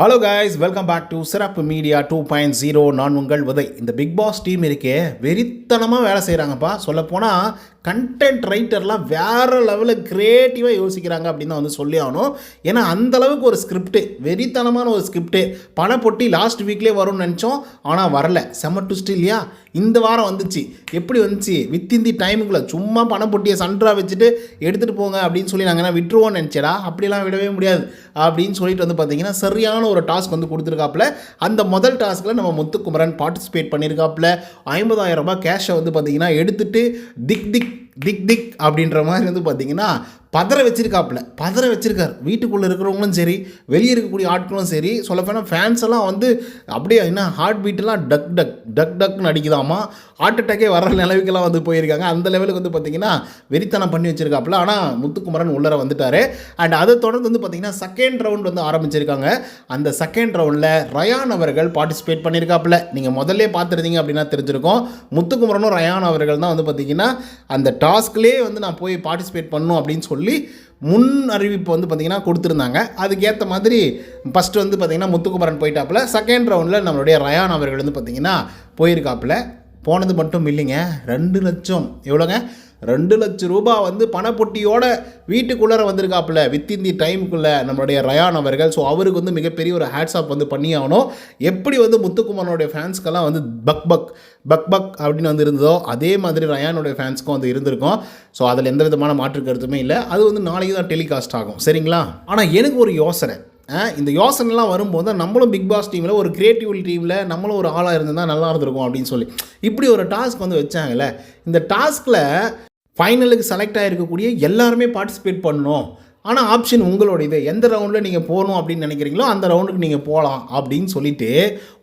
Hello guys welcome back to Sirappu media two point zero நான் உங்கள் உதய். இந்த big pass team இருக்கே. வெறித்தனமாக வேலை செய்கிறாங்கப்பா சொல்லப்போனால் கண்டென்ட் ரைட்டர்லாம் வேறு லெவலில் க்ரியேட்டிவாக யோசிக்கிறாங்க அப்படின்னு தான் வந்து சொல்லி ஆகணும். ஏன்னா அந்தளவுக்கு ஒரு ஸ்கிரிப்ட்டு வெறித்தனமான ஒரு ஸ்கிரிப்ட்டு பணப்பொட்டி லாஸ்ட் வீக்லேயே வரும்னு நினச்சோம். ஆனால் வரல. செம்ம டுஸ்ட் இல்லையா? இந்த வாரம் வந்துச்சு. எப்படி வந்துச்சு? வித்தின் தி டைமுக்குள்ளே சும்மா பணப்பொட்டியை சண்டராக வச்சுட்டு எடுத்துகிட்டு போங்க அப்படின்னு சொல்லி நாங்கள் என்ன விட்டுருவோம்னு நினச்சடா? அப்படிலாம் விடவே முடியாது. அப்படின்னு சொல்லிட்டு வந்து பார்த்தீங்கன்னா சரியான ஒரு டாஸ்க் வந்து கொடுத்துருக்காப்புல. அந்த முதல் டாஸ்கில் நம்ம முத்துக்குமரன் பார்ட்டிசிபேட் பண்ணியிருக்காப்புல ஐம்பதாயிரம் ரூபாய் கேஷை வந்து பார்த்திங்கன்னா எடுத்துட்டு திக் திக் திக் திக் அப்படின்ற மாதிரி வந்து பார்த்தீங்கன்னா பதற வச்சிருக்காப்புல பதற வச்சிருக்காரு. வீட்டுக்குள்ளே இருக்கிறவங்களும் சரி வெளியே இருக்கக்கூடிய ஆட்களும் சரி சொல்லப்போனால் ஃபேன்ஸ் எல்லாம் வந்து அப்படியே என்ன ஹார்ட் பீட்டெல்லாம் டக் டக் டக் டக்னு அடிக்குதாமா? ஹார்ட் அட்டாக்கே வர நிலவுக்கெல்லாம் வந்து போயிருக்காங்க. அந்த லெவலுக்கு வந்து பார்த்தீங்கன்னா வெறித்தனம் பண்ணி வச்சிருக்காப்புல. ஆனால் முத்துக்குமரன் உள்ளர வந்துட்டார். அண்ட் அதை தொடர்ந்து வந்து பார்த்தீங்கன்னா செகண்ட் ரவுண்ட் வந்து ஆரம்பிச்சிருக்காங்க. அந்த செகண்ட் ரவுண்டில் ரயான் அவர்கள் பார்ட்டிசிபேட் பண்ணியிருக்காப்புல நீங்கள் முதல்ல பார்த்துருந்தீங்க அப்படின்னா தெரிஞ்சிருக்கும். முத்துக்குமரனும் ரயான் அவர்கள் தான் வந்து பார்த்தீங்கன்னா அந்த டாஸ்க்லேயே வந்து நான் போய் பார்ட்டிசிபேட் பண்ணும் அப்படின்னு சொல்லி முன் அறிவிப்பு வந்து பார்த்திங்கன்னா கொடுத்துருந்தாங்க. அதுக்கேற்ற மாதிரி ஃபஸ்ட்டு வந்து பார்த்திங்கன்னா முத்துக்குமரன் போயிட்டாப்புல. செகண்ட் ரவுண்டில் நம்மளுடைய ரயான் அவர்கள் வந்து பார்த்திங்கன்னா போயிருக்காப்புல. போனது மட்டும் இல்லைங்க. ரெண்டு லட்சம். எவ்வளோங்க? ரெண்டு லட்சம் ரூபாய் வந்து பணப்பொட்டியோட வீட்டுக்குள்ளே வந்திருக்காப்புல வித்தின் தி டைமுக்குள்ளே நம்மளுடைய ரயான் அவர்கள். ஸோ அவருக்கு வந்து மிகப்பெரிய ஒரு ஹேட்ஸ்அப் வந்து பண்ணி ஆகணும். எப்படி வந்து முத்துக்குமாரனுடைய ஃபேன்ஸ்க்கெல்லாம் வந்து பக் பக் பக் பக் அப்படின்னு வந்து இருந்ததோ அதே மாதிரி ரயானுடைய ஃபேன்ஸ்க்கும் வந்து இருந்திருக்கும். ஸோ அதில் எந்த விதமான மாற்று கருத்துமே இல்லை. அது வந்து நாளைக்கு தான் டெலிகாஸ்ட் ஆகும். சரிங்களா? ஆனால் எனக்கு ஒரு யோசனை. இந்த யோசனைலாம் வரும்போது தான் நம்மளும் பிக் பாஸ் டீமில் ஒரு கிரியேட்டிவ் டீமில் நம்மளும் ஒரு ஆளாக இருந்தால் நல்லா இருந்திருக்கும் அப்படின்னு சொல்லி. இப்படி ஒரு டாஸ்க் வந்து வச்சாங்கல்ல. இந்த டாஸ்கில் ஃபைனலுக்கு செலக்ட் ஆகிருக்கக்கூடிய எல்லாருமே பார்ட்டிசிபேட் பண்ணணும். ஆனால் ஆப்ஷன் உங்களோட இது எந்த ரவுண்டில் நீங்கள் போகணும் அப்படின்னு நினைக்கிறீங்களோ அந்த ரவுண்டுக்கு நீங்கள் போகலாம் அப்படின்னு சொல்லிட்டு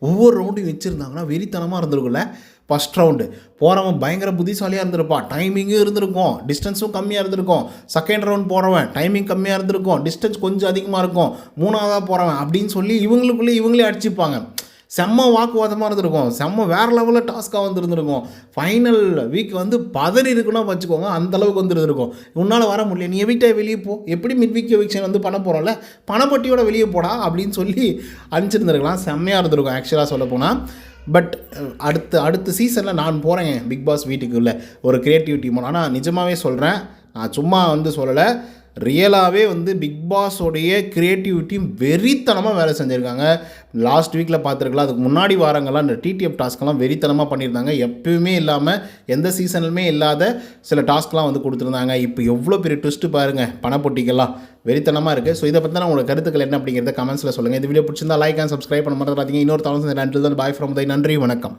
ஒவ்வொரு ரவுண்டையும் வச்சுருந்தாங்கன்னா வெறித்தனமாக இருந்திருக்குல்ல ஃபஸ்ட் ரவுண்டு போகிறவன் பயங்கர புத்திசாலியாக இருந்திருப்பான். டைமிங்கும் இருந்திருக்கும். டிஸ்டன்ஸும் கம்மியாக இருந்திருக்கும். செகண்ட் ரவுண்ட் போகிறவன் டைமிங் கம்மியாக இருந்திருக்கும். டிஸ்டன்ஸ் கொஞ்சம் அதிகமாக இருக்கும். மூணாவதாக போகிறவன் அப்படின்னு சொல்லி இவங்களுக்குள்ளே இவங்களே அடிச்சுப்பாங்க. செம்ம வாக்குவாதமாக இருந்திருக்கும். செம்ம வேறு லெவலில் டாஸ்க்காக வந்துருந்துருக்கும். ஃபைனல் வீக் வந்து பதறி இருக்குன்னா வச்சுக்கோங்க அந்தளவுக்கு வந்துருந்துருக்கும். உன்னால் வர முடியல. நீ எவிட்டே வெளியே போ. எப்படி மிட் வீக் எவிக்ஷன் வந்து பண்ண போகிறோம்ல பணப்பட்டியோட வெளியே போடா அப்படின்னு சொல்லி அனுப்பிச்சிருந்துருக்கலாம். செம்மையாக இருந்திருக்கும் ஆக்சுவலாக சொல்ல போனால் பட் அடுத்த அடுத்த சீசனில் நான் போகிறேன் பிக் பாஸ் வீட்டுக்குள்ளே. ஒரு க்ரியேட்டிவிட்டி மூலம். ஆனால் நிஜமாகவே சொல்கிறேன் நான் சும்மா வந்து சொல்லலை. ரியலாகவே வந்து பிக் பாஸோடைய கிரியேட்டிவிட்டி வெறித்தனமாக வேலை செஞ்சுருக்காங்க. லாஸ்ட் வீக்கில் பார்த்துருக்கலாம் அதுக்கு முன்னாடி வாரங்கள்லாம் இந்த டிடிஎஃப் டாஸ்க்கெல்லாம் வெறித்தனமாக பண்ணியிருந்தாங்க. எப்பயுமே இல்லாமல் எந்த சீசனிலுமே இல்லாத சில டாஸ்க்லாம் வந்து கொடுத்துருந்தாங்க. இப்போ எவ்வளோ பெரிய ட்விஸ்ட்டு பாருங்கள் பணப்பொட்டிக்கெல்லாம் வெறித்தனமாக இருக்குது ஸோ இதை பற்றின உங்களோட கருத்துக்கள் என்ன அப்படிங்கிறத கமெண்ட்ஸில் சொல்லுங்கள் இந்த வீடியோ பிடிச்சிருந்தா லைக் அண்ட் சப்ஸ்கிரைப் பண்ண மாதிரி பார்த்தீங்க இன்னொரு தவணை நன்றி தான் பாய் ஃப்ரம் தை நன்றி வணக்கம்.